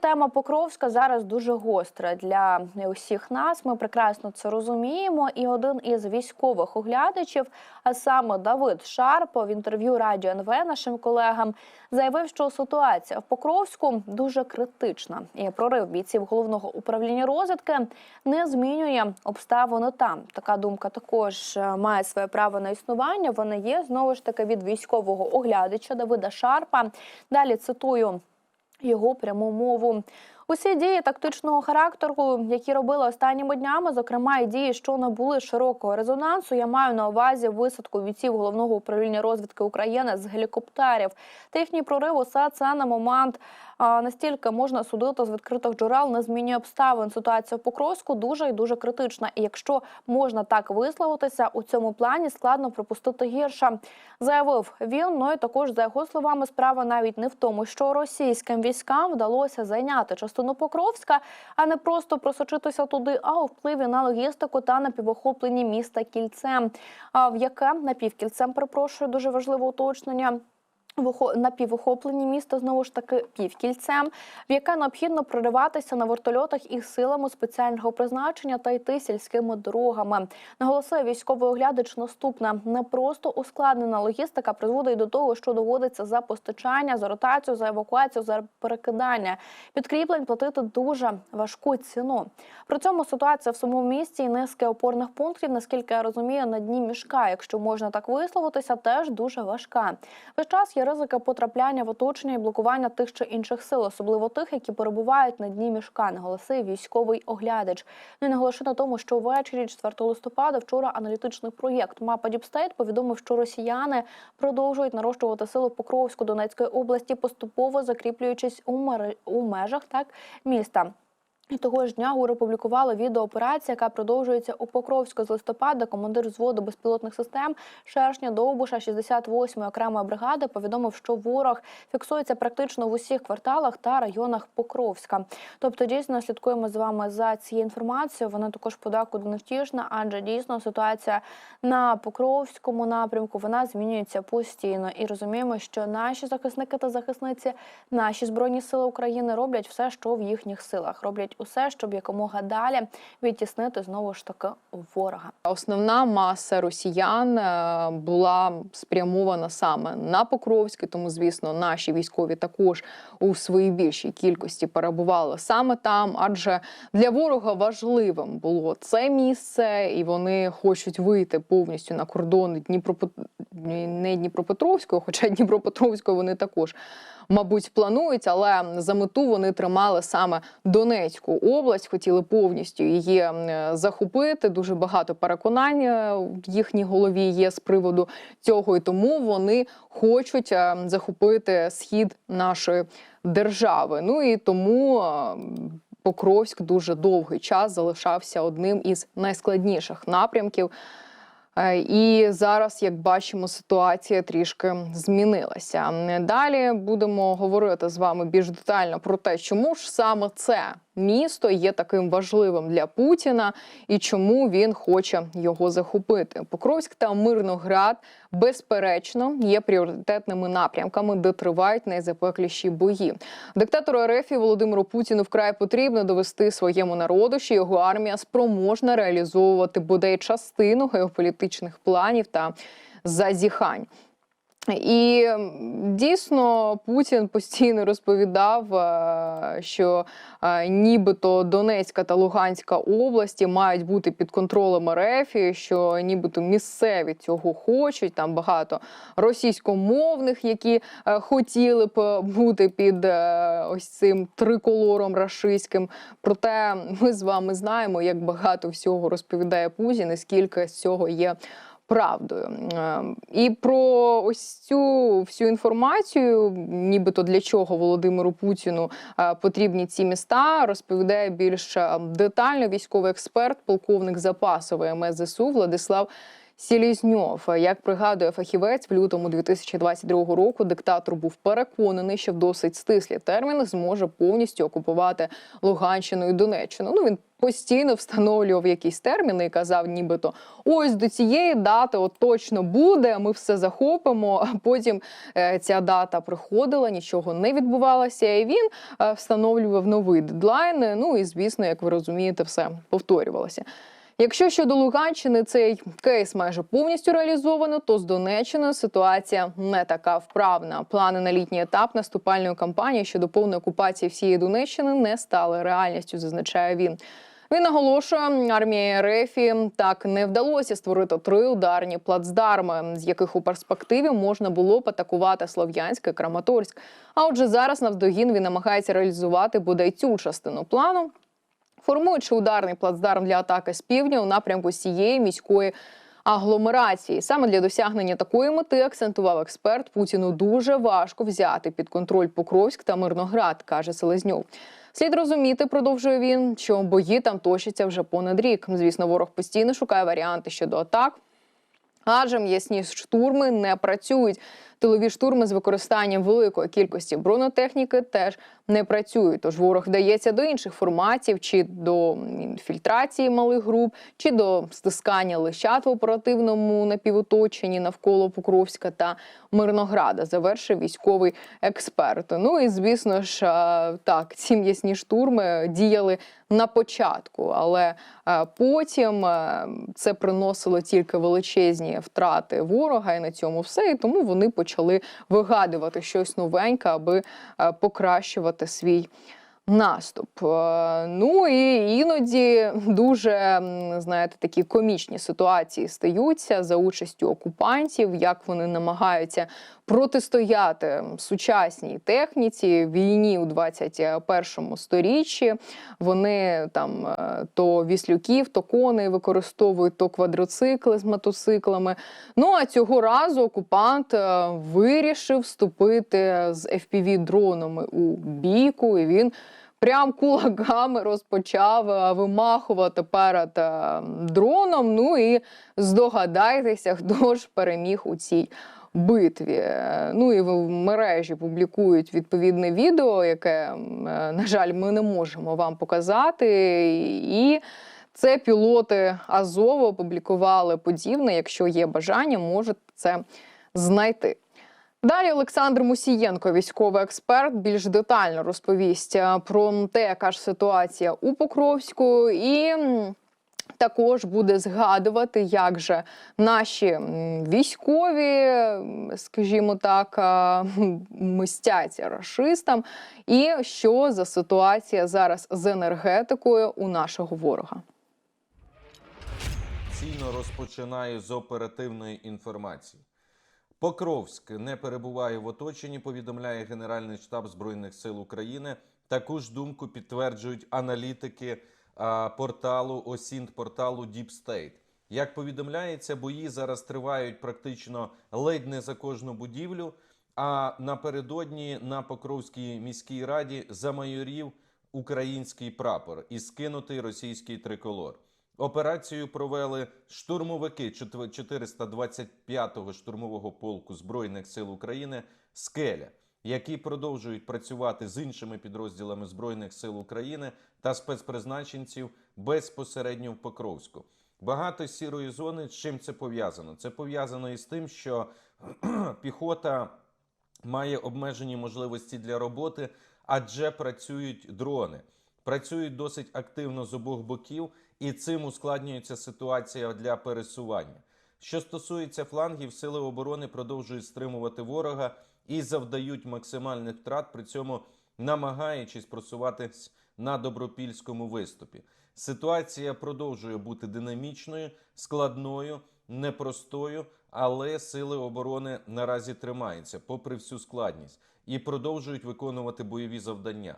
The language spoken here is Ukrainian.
тема Покровська зараз дуже гостра для усіх нас. Ми прекрасно це розуміємо. І один із військових оглядачів, а саме Давид Шарпо, в інтерв'ю Радіо НВ нашим колегам заявив, що ситуація в Покровську дуже критична. І прорив бійців головного управління розвідки не змінює обставини там. Така думка також е, має своє право на існування. Вони є знову ж таки від військового оглядача Давида Шарпа. Далі цитую його пряму мову. Усі дії тактичного характеру, які робили останніми днями, зокрема і дії, що набули широкого резонансу, я маю на увазі висадку бійців головного управління розвідки України з гелікоптерів. Та їхній прорив усе це на момент настільки можна судити з відкритих джерел, не змінює обставин. Ситуація в Покровську дуже і дуже критична. І якщо можна так висловитися, у цьому плані складно припустити гірше. Заявив він. Ну і також за його словами, справа навіть не в тому, що російським військам вдалося зайняти частину Покровська, а не просто просочитися туди, а у впливі на логістику та на півохопленні міста кільцем. А в яке напівкільцем перепрошую, дуже важливе уточнення. Напівохоплені міста знову ж таки півкільцем, в яке необхідно прориватися на вертольотах із силами спеціального призначення та йти сільськими дорогами. Наголосив військовий оглядач наступне: не просто ускладнена логістика призводить до того, що доводиться за постачання, за ротацію, за евакуацію, за перекидання підкріплень платити дуже важку ціну. При цьому ситуація в самому місті і низки опорних пунктів, наскільки я розумію, на дні мішка, якщо можна так висловитися, теж дуже важка. Весь час є ризики потрапляння в оточення і блокування тих чи інших сил, особливо тих, які перебувають на дні мішка, наголосив військовий оглядач. Ну і наголошую на тому, що ввечері 4 листопада вчора аналітичний проєкт Мапа Діпстейт повідомив, що росіяни продовжують нарощувати сили Покровську Донецької області, поступово закріплюючись у мери- у межах так міста. Того ж дня ГУР опублікували відеооперацію, яка продовжується у Покровську з листопада. Командир взводу безпілотних систем Шершня Довбуша 68-ї окремої бригади повідомив, що ворог фіксується практично в усіх кварталах та районах Покровська. Тобто, дійсно слідкуємо з вами за цією інформацією. Вона також подекуди невтішна, адже дійсно ситуація на Покровському напрямку вона змінюється постійно. І розуміємо, що наші захисники та захисниці, наші збройні сили України роблять все, що в їхніх силах. Роблять усе, щоб якомога далі відтіснити знову ж таки ворога. Основна маса росіян е, була спрямована саме на Покровське, тому звісно, наші військові також у своїй більшій кількості перебували саме там, адже для ворога важливим було це місце, і вони хочуть вийти повністю на кордон Дніпропет... не Дніпропетровського, хоча Дніпропетровського вони також. Мабуть, планують, але за мету вони тримали саме Донецьку область, хотіли повністю її захопити. Дуже багато переконань е, в їхній голові є з приводу цього, і тому вони хочуть е, захопити схід нашої держави. Ну і тому. е, Покровськ дуже довгий час залишався одним із найскладніших напрямків. Е, І зараз, як бачимо, ситуація трішки змінилася. Далі будемо говорити з вами більш детально про те, чому ж саме це місто є таким важливим для Путіна і чому він хоче його захопити. Покровськ та Мирноград, безперечно, є пріоритетними напрямками, де тривають найзапекліші бої. Диктатору РФ Володимиру Путіну вкрай потрібно довести своєму народу, що його армія спроможна реалізовувати бодай частину геополітичних планів та зазіхань. І дійсно Путін постійно розповідав, е, що е, нібито Донецька та Луганська області мають бути під контролем РФ, що нібито місцеві цього хочуть. Там багато російськомовних, які е, хотіли б бути під ось цим триколором рашистським. Проте ми з вами знаємо, як багато всього розповідає Путін, і скільки з цього є правдою. Е, І про ось цю всю інформацію, нібито для чого Володимиру Путіну е, потрібні ці міста, розповідає більш е, детально військовий експерт, полковник запасової МСЗСУ Владислав Сілізньов, як пригадує фахівець, в лютому 2022 року диктатор був переконаний, що в досить стислі терміни зможе повністю окупувати Луганщину і Донеччину. Ну він постійно встановлював якісь терміни і казав, нібито ось до цієї дати от точно буде. Ми все захопимо. А потім е, ця дата приходила, нічого не відбувалося, і він е, встановлював новий дедлайн. Ну і звісно, як ви розумієте, все повторювалося. Якщо щодо Луганщини цей кейс майже повністю реалізовано, то з Донеччиною ситуація не така вправна. Плани на літній етап наступальної кампанії щодо повної окупації всієї Донеччини не стали реальністю, зазначає він. Він наголошує, армії РФ так не вдалося створити три ударні плацдарми, з яких у перспективі можна було б атакувати Слов'янськ і Краматорськ. А отже, зараз навздогін він намагається реалізувати бодай цю частину плану, формуючи ударний плацдарм для атаки з півдня у напрямку цієї міської агломерації. Саме для досягнення такої мети акцентував експерт. Путіну дуже важко взяти під контроль Покровськ та Мирноград, каже Селезньов. Слід розуміти, продовжує він, що бої там точаться вже понад рік. Звісно, ворог постійно шукає варіанти щодо атак. Адже м'ясні штурми не працюють. Тилові штурми з використанням великої кількості бронетехніки теж не працюють. Тож ворог вдається до інших форматів, чи до інфільтрації малих груп, чи до стискання лищат в оперативному напівоточенні навколо Покровська та Мирнограда. Завершив військовий експерт. Ну і звісно ж, так, ці м'ясні штурми діяли на початку, але потім це приносило тільки величезні втрати ворога, і на цьому все. І тому вони почали вигадувати щось новеньке, аби е, покращувати свій. Наступ. Е, Ну і іноді дуже знаєте такі комічні ситуації стаються за участю окупантів, як вони намагаються протистояти сучасній техніці війні у 21 сторіччі. Вони там е, то віслюків, то коней використовують, то квадроцикли з мотоциклами. Ну а цього разу окупант е, вирішив вступити з fpv дронами у бійку, і він. Прям кулаками розпочав е, вимахувати перед е, дроном. Ну і здогадайтеся, хто ж переміг у цій битві. Е, Ну і в мережі публікують відповідне відео, яке, на жаль, ми не можемо вам показати. І це пілоти Азову опублікували подібне. Якщо є бажання, можете це знайти. Далі Олександр Мусієнко, військовий експерт, більш детально розповість е, про те, яка ж ситуація у Покровську, і також буде згадувати, як же наші військові, скажімо так, е, мстяться рашистам, і що за ситуація зараз з енергетикою у нашого ворога. Ційно розпочинаю з оперативної інформації. Покровськ не перебуває в оточенні, повідомляє Генеральний штаб Збройних сил України. Таку ж думку підтверджують аналітики а, порталу осінт порталу Deep State. Як повідомляється, бої зараз тривають практично ледь не за кожну будівлю. А напередодні на Покровській міській раді замайорів український прапор і скинутий російський триколор. Операцію провели штурмовики 425-го штурмового полку Збройних сил України Скеля, які продовжують працювати з іншими підрозділами Збройних сил України та спецпризначенців безпосередньо в Покровську. Багато сірої зони. З чим це пов'язано? Це пов'язано із тим, що піхота має обмежені можливості для роботи, адже працюють дрони. Працюють досить активно з обох боків, і цим ускладнюється ситуація для пересування. Що стосується флангів, сили оборони продовжують стримувати ворога і завдають максимальних втрат, при цьому намагаючись просуватись на добропільському виступі. Ситуація продовжує бути динамічною, складною, непростою, але сили оборони наразі тримаються попри всю складність і продовжують виконувати бойові завдання.